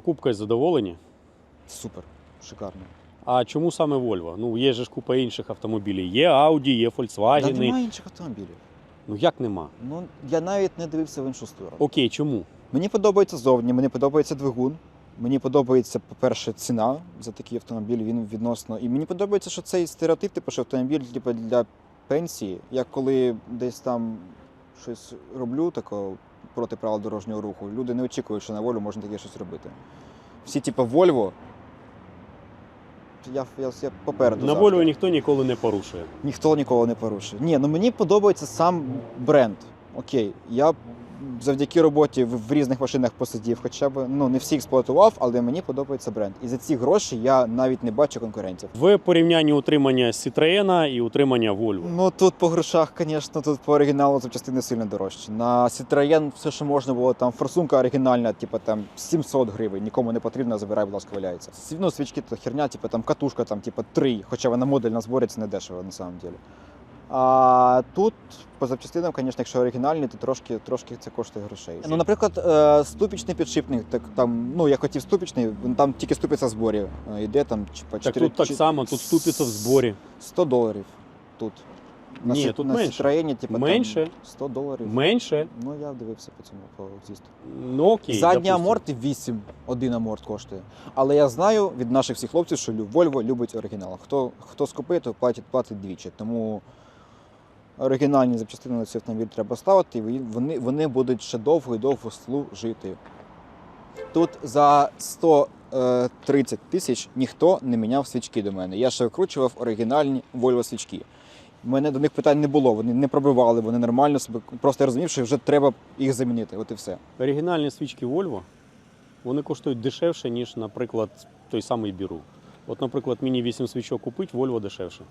покупкою задоволені? Супер, шикарно. А чому саме Volvo? Ну, є же ж купа інших автомобілів. Є Audi, є Volkswagen. немає інших автомобілів. Ну як нема? Ну я навіть не дивився в іншу сторону. Окей, чому? Мені подобається зовні, мені подобається двигун. Мені подобається, по-перше, ціна за такий автомобіль. Він відносно. І мені подобається, що цей стереотип, типу, що автомобіль типу, для пенсії. Я коли десь там щось роблю такого проти правил дорожнього руху, люди не очікують, що на волю можна таке щось робити. Всі, типу, Вольво. Я, я, я попереду. На завжди. Volvo ніхто ніколи не порушує. Ніхто ніколи не порушує. Ні, ну мені подобається сам бренд. Окей, я завдяки роботі в, в різних машинах посидів, хоча б ну не всі експлуатував, але мені подобається бренд. І за ці гроші я навіть не бачу конкурентів. В порівнянні утримання Citroën і утримання Volvo. Ну тут по грошах, звісно, тут по оригіналу запчастини сильно дорожчі. На Citroën все, що можна було, там форсунка оригінальна, типу там 700 гривень, нікому не потрібно, забирай, будь ласка, валяється. Ну, свічки то херня, типу там катушка, там, типу 3, хоча вона модель на зборі, це не дешево на самом деле. А тут по запчастинам, звісно, якщо оригінальні, то трошки, трошки це коштує грошей. Ну, наприклад, е, ступічний підшипник, так там, ну я хотів ступічний, він там тільки ступиця в зборі. е, Йде там чи по Так тут так само, тут ступиться в зборі. 100 доларів тут. На Ні, Сі- тут на менше. Citroёn, типу, Менше? Там 100 доларів. Менше. Ну я дивився по цьому по зісту. Ну окей. Задній допустим. аморт 8, один аморт коштує. Але я знаю від наших всіх хлопців, що Volvo любить оригінал. Хто, хто скупить, то платить, платить двічі. Тому оригінальні запчастини на цей автомобіль треба ставити, і вони, вони будуть ще довго і довго служити. Тут за 130 тисяч ніхто не міняв свічки до мене. Я ще викручував оригінальні Volvo свічки. У мене до них питань не було, вони не пробивали, вони нормально себе. Просто я розумів, що вже треба їх замінити. От і все. Оригінальні свічки Volvo, вони коштують дешевше, ніж, наприклад, той самий Біру. От, наприклад, мені 8 свічок купить, Volvo дешевше.